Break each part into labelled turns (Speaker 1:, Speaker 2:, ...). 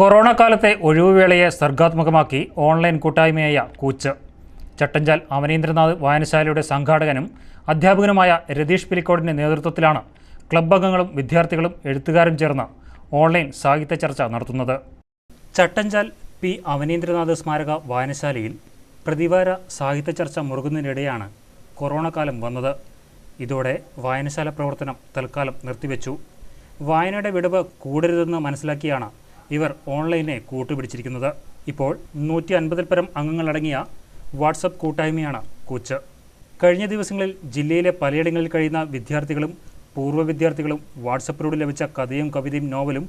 Speaker 1: Corona കാലത്തെ ഒഴിവുവേളയെ സർഗാത്മകമാക്കി online കൂട്ടായ്മയായ കൂച്ച്. ചട്ടഞ്ചാൽ അമനീന്ദ്രനാഥ് വായനശാലയുടെ സംഘാടകനും അധ്യാപകനുമായ രതീഷ് പിലിക്കോടിന്റെ നേതൃത്വത്തിലാണ് ക്ലബ് അംഗങ്ങളും വിദ്യാർത്ഥികളും എഴുത്തുകാരും ചേർന്ന് ഓൺലൈൻ സാഹിത്യ ചർച്ച നടത്തുന്നത്. ചട്ടഞ്ചാൽ പി അവനീന്ദ്രനാഥ് സ്മാരക വായനശാലയിൽ പ്രതിവാര സാഹിത്യ ചർച്ച മുറുകുന്നതിനിടെയാണ് കൊറോണ കാലം വന്നത്. ഇതോടെ വായനശാല പ്രവർത്തനം തൽക്കാലം നിർത്തിവെച്ചു. വായനയുടെ വിടവ് കൂടരുതെന്ന് മനസ്സിലാക്കിയാണ് ഇവർ ഓൺലൈനെ കൂട്ടുപിടിച്ചിരിക്കുന്നത്. ഇപ്പോൾ നൂറ്റി അൻപതിൽ പരം അംഗങ്ങളടങ്ങിയ വാട്സപ്പ് കൂട്ടായ്മയാണ് കൂച്ച്. കഴിഞ്ഞ ദിവസങ്ങളിൽ ജില്ലയിലെ പലയിടങ്ങളിൽ കഴിയുന്ന വിദ്യാർത്ഥികളും പൂർവ വിദ്യാർത്ഥികളും വാട്സപ്പിലൂടെ ലഭിച്ച കഥയും കവിതയും നോവലും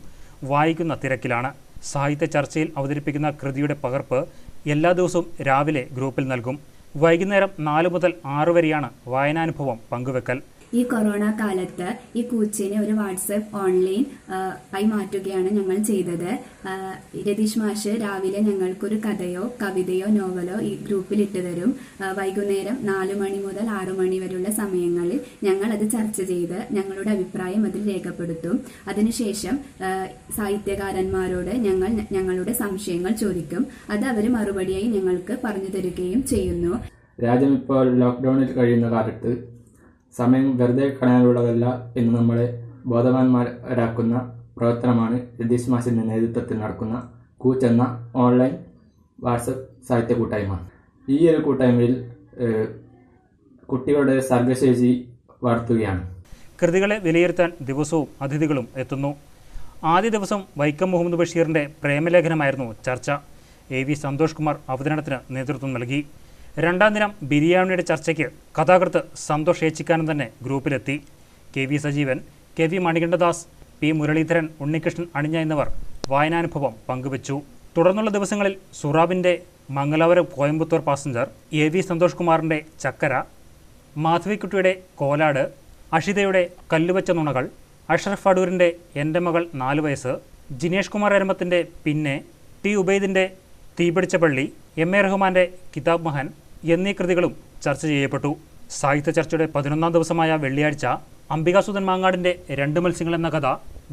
Speaker 1: വായിക്കുന്ന തിരക്കിലാണ്. സാഹിത്യ ചർച്ചയിൽ അവതരിപ്പിക്കുന്ന കൃതിയുടെ പകർപ്പ് എല്ലാ ദിവസവും രാവിലെ ഗ്രൂപ്പിൽ നൽകും. വൈകുന്നേരം നാല് മുതൽ ആറ് വരെയാണ് വായനാനുഭവം പങ്കുവെക്കൽ.
Speaker 2: ഈ കൊറോണ കാലത്ത് ഈ കൂച്ചിനെ ഒരു വാട്സപ്പ് ഓൺലൈൻ ആയി മാറ്റുകയാണ് ഞങ്ങൾ ചെയ്തത്. രതീഷ് മാഷ് രാവിലെ ഞങ്ങൾക്കൊരു കഥയോ കവിതയോ നോവലോ ഈ ഗ്രൂപ്പിൽ ഇട്ട് തരും വൈകുന്നേരം നാലു മണി മുതൽ ആറു മണി വരെയുള്ള സമയങ്ങളിൽ ഞങ്ങൾ അത് ചർച്ച ചെയ്ത് ഞങ്ങളുടെ അഭിപ്രായം അതിൽ രേഖപ്പെടുത്തും. അതിനുശേഷം സാഹിത്യകാരന്മാരോട് ഞങ്ങൾ ഞങ്ങളുടെ സംശയങ്ങൾ ചോദിക്കും. അത് അവർ മറുപടിയായി ഞങ്ങൾക്ക് പറഞ്ഞു തരികയും ചെയ്യുന്നു.
Speaker 3: രാജ്യം ഇപ്പോൾ ലോക്ക്ഡൌണിൽ കഴിയുന്ന കാലത്ത് സമയം വെറുതെ കളയാനുള്ളതല്ല എന്ന് നമ്മളെ ബോധവാന്മാരാക്കുന്ന പ്രവർത്തനമാണ് രതീഷ് മാഷിന്റെ നേതൃത്വത്തിൽ നടക്കുന്ന കൂച്ച് എന്ന ഓൺലൈൻ വാട്സപ്പ് സാഹിത്യ കൂട്ടായ്മ. ഈ ഒരു കൂട്ടായ്മയിൽ കുട്ടികളുടെ സർഗശേഷി വളർത്തുകയാണ്.
Speaker 1: കൃതികളെ വിലയിരുത്താൻ ദിവസവും അതിഥികളും എത്തുന്നു. ആദ്യ ദിവസം വൈക്കം മുഹമ്മദ് ബഷീറിന്റെ പ്രേമലേഖനമായിരുന്നു ചർച്ച. എ വി സന്തോഷ് കുമാർ അവതരണത്തിന് നേതൃത്വം നൽകി. രണ്ടാം ദിനം ബിരിയാണിയുടെ ചർച്ചയ്ക്ക് കഥാകൃത്ത് സന്തോഷ് ഏച്ചിക്കാനം തന്നെ ഗ്രൂപ്പിലെത്തി. K V Sajeevan K V Manikantadas P Muraleedharan Unnikrishnan അണിഞ്ഞ എന്നിവർ വായനാനുഭവം പങ്കുവച്ചു. തുടർന്നുള്ള ദിവസങ്ങളിൽ സുറാബിന്റെ Mangalapuram Coimbatore passenger A V Santhosh കുമാറിന്റെ ചക്കര മാധവിക്കുട്ടിയുടെ കോലാട് അഷിതയുടെ കല്ലുവച്ച നുണകൾ അഷ്റഫ് അടൂരിന്റെ എന്റെ മകൾ നാല് വയസ്സ് ജിനേഷ് കുമാർ എരമത്തിന്റെ പിന്നെ ടി ഉബൈദിന്റെ തീപിടിച്ച പള്ളി എം എ റഹ്മാന്റെ കിതാബ് മഹൻ എന്നീ കൃതികളും ചർച്ച ചെയ്യപ്പെട്ടു. സാഹിത്യ ചർച്ചയുടെ പതിനൊന്നാം ദിവസമായ വെള്ളിയാഴ്ച അംബികാസുധൻ മാങ്ങാടിന്റെ രണ്ട് മത്സ്യങ്ങൾ എന്ന കഥ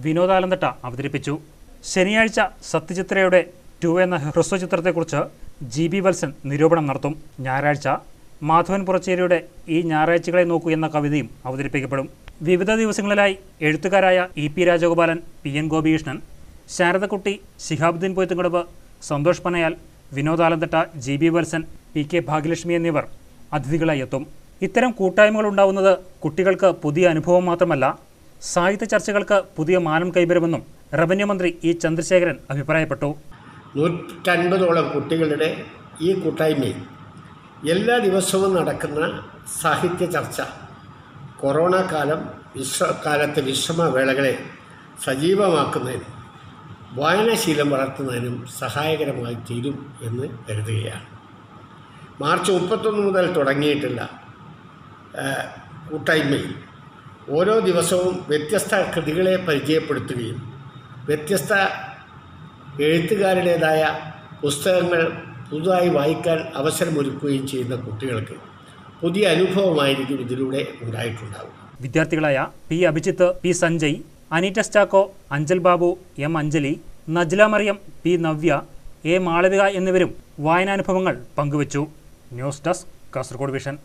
Speaker 1: വിനോദാലന്തട്ട അവതരിപ്പിച്ചു. ശനിയാഴ്ച സത്യചിത്രയുടെ ടു എന്ന ഹ്രസ്വചിത്രത്തെക്കുറിച്ച് ജി ബി വത്സൻ നിരൂപണം നടത്തും. ഞായറാഴ്ച മാധവൻ പുറച്ചേരിയുടെ ഈ ഞായറാഴ്ചകളെ നോക്കൂ എന്ന കവിതയും അവതരിപ്പിക്കപ്പെടും. വിവിധ ദിവസങ്ങളിലായി എഴുത്തുകാരായ E P Rajagopalan P N Gopikrishnan Sharadakutty Shihabuddin Poythumkadavu Santhosh Panayal Vinodalanthatta G B Valsan P K Bhagyalakshmi എന്നിവർ അതിഥികളായി എത്തും ഇത്തരം കൂട്ടായ്മകൾ ഉണ്ടാവുന്നത് കുട്ടികൾക്ക് പുതിയ അനുഭവം മാത്രമല്ല സാഹിത്യ ചർച്ചകൾക്ക് പുതിയ മാനം കൈവരുമെന്നും റവന്യൂ മന്ത്രി ഇ. ചന്ദ്രശേഖരൻ അഭിപ്രായപ്പെട്ടു.
Speaker 4: നൂറ്റൻപതോളം കുട്ടികളുടെ ഈ കൂട്ടായ്മയിൽ എല്ലാ ദിവസവും നടക്കുന്ന സാഹിത്യ ചർച്ച കൊറോണ കാലം വിശ്ര കാലത്തെ വിശ്രമവേളകളെ സജീവമാക്കുന്നതിനും വായനാശീലം വളർത്തുന്നതിനും സഹായകരമായി തീരും എന്ന് കരുതുകയാണ്. മാർച്ച് മുപ്പത്തൊന്ന് മുതൽ തുടങ്ങിയിട്ടുള്ള കൂട്ടായ്മയിൽ. ഓരോ ദിവസവും വ്യത്യസ്ത കൃതികളെ പരിചയപ്പെടുത്തുകയും വ്യത്യസ്ത എഴുത്തുകാരുടേതായ പുസ്തകങ്ങൾ പുതുതായി വായിക്കാൻ അവസരമൊരുക്കുകയും ചെയ്യുന്ന കുട്ടികൾക്ക് പുതിയ അനുഭവമായിരിക്കും ഇതിലൂടെ ഉണ്ടായിട്ടുണ്ടാവുക.
Speaker 1: വിദ്യാർത്ഥികളായ P Abhijith P Sanjay Aneeta സ്റ്റാക്കോ Anchal Babu M Anjali Najla Mariyam P Navya A Malavika എന്നിവരും വായനാനുഭവങ്ങൾ പങ്കുവച്ചു. News desk Kasaragod vision.